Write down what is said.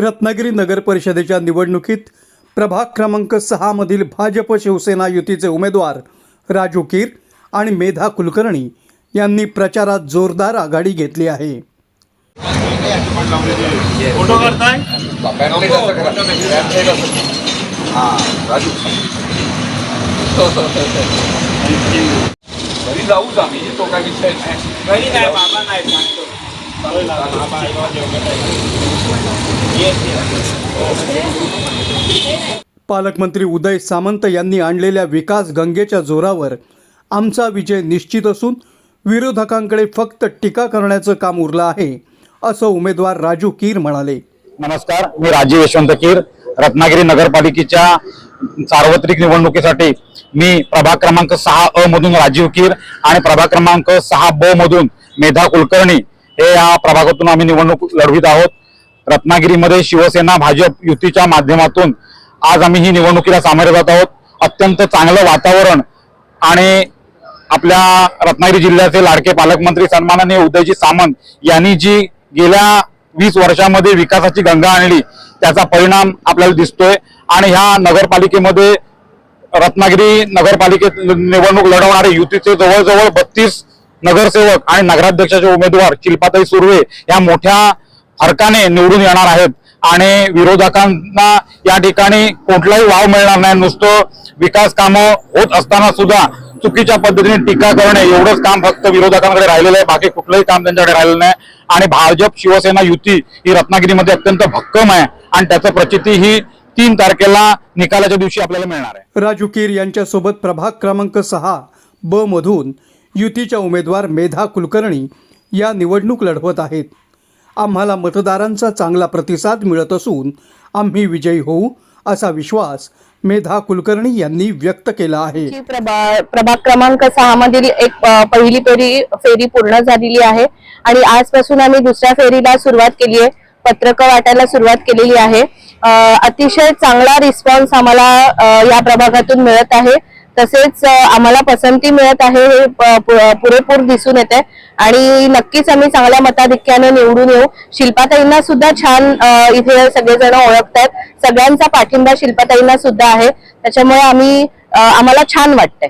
रत्नागिरी नगर परिषदेच्या निवडणुकीत प्रभाग क्रमांक सहा मधील भाजप शिवसेना युतीचे उमेदवार राजू कीर आणि मेधा कुलकर्णी यांनी प्रचारात जोरदार आघाडी घेतली आहे. फोटो करताय घरी जाऊच आम्ही तो काही विषय नाही. घरी नाही बाबा नाही पालकमंत्री उदय सामंत यांनी आणलेल्या विकास गंगेच्या जोरावर आमचा विजय निश्चित असून विरोधकांकडे फक्त टीका करण्याचं काम उरलं आहे असं उमेदवार राजू कीर म्हणाले. नमस्कार मी राजीव यशवंत कीर रत्नागिरी नगरपालिकेच्या सार्वत्रिक निवडणुकीसाठी मी प्रभाग क्रमांक सहा अ मधून राजीव कीर आणि प्रभाग क्रमांक सहा ब मधून मेधा कुलकर्णी हे या प्रभागातून आम्ही निवडणूक लढवित आहोत. रत्नागिरीमध्ये शिवसेना भाजप युतीच्या माध्यमातून आज आम्ही ही निवडणुकीला सामोरे जात आहोत. अत्यंत चांगलं वातावरण आणि आपल्या रत्नागिरी जिल्ह्याचे लाडके पालकमंत्री सन्माननीय उदयजी सामंत यांनी जी गेल्या वीस वर्षामध्ये विकासाची गंगा आणली त्याचा परिणाम आपल्याला दिसतोय. आणि ह्या नगरपालिकेमध्ये रत्नागिरी नगरपालिकेत निवडणूक लढवणारे युतीचे जवळजवळ बत्तीस नगरसेवक आणि नगराध्यक्षाचे उमेदवार शिल्पाताई सुर्वे या मोठ्या फरकाने निवडून येणार आहेत. आणि विरोधकांना या ठिकाणी कुठलाही वाव मिळणार नाही. नुसतं विकास कामं होत असताना सुद्धा चुकीच्या पद्धतीने टीका करणे एवढंच काम फक्त विरोधकांकडे राहिलेलं आहे. बाकी कुठलंही काम त्यांच्याकडे राहिलेलं नाही. आणि भाजप शिवसेना युती ही रत्नागिरीमध्ये अत्यंत भक्कम आहे. आणि त्याचं प्रचिती ही तीन तारखेला निकालाच्या दिवशी आपल्याला मिळणार आहे. राजू कीर यांच्यासोबत प्रभाग क्रमांक सहा ब मधून युतीच्या उमेदवार मेधा कुलकर्णी या निवडणूक लढवत आहेत. आम्हाला मतदारांचा चांगला प्रतिसाद मिळत असून आम्ही विजयी होऊ असा विश्वास मेधा कुलकर्णी यांनी व्यक्त केला आहे. प्रभा- प्रभाग क्रमांक सहा मधील एक पहिली फेरी फेरी पूर्ण झालेली आहे आणि आजपासून आम्ही दुसऱ्या फेरीला सुरुवात केली आहे. पत्रकं वाटायला सुरुवात केलेली आहे. अतिशय चांगला रिस्पॉन्स आम्हाला या प्रभागातून मिळत आहे. तसेच आम्हाला पसंती मिळत आहे हे प- पु- पुरेपूर दिसून येत आहे आणि नक्कीच आम्ही चांगल्या मताधिक्याने निवडून येऊ. शिल्पाताईंना सुद्धा छान इथे सगळेजण ओळखतात सगळ्यांचा पाठिंबा शिल्पाताईंना सुद्धा आहे. त्याच्यामुळे आम्ही आम्हाला छान वाटतंय.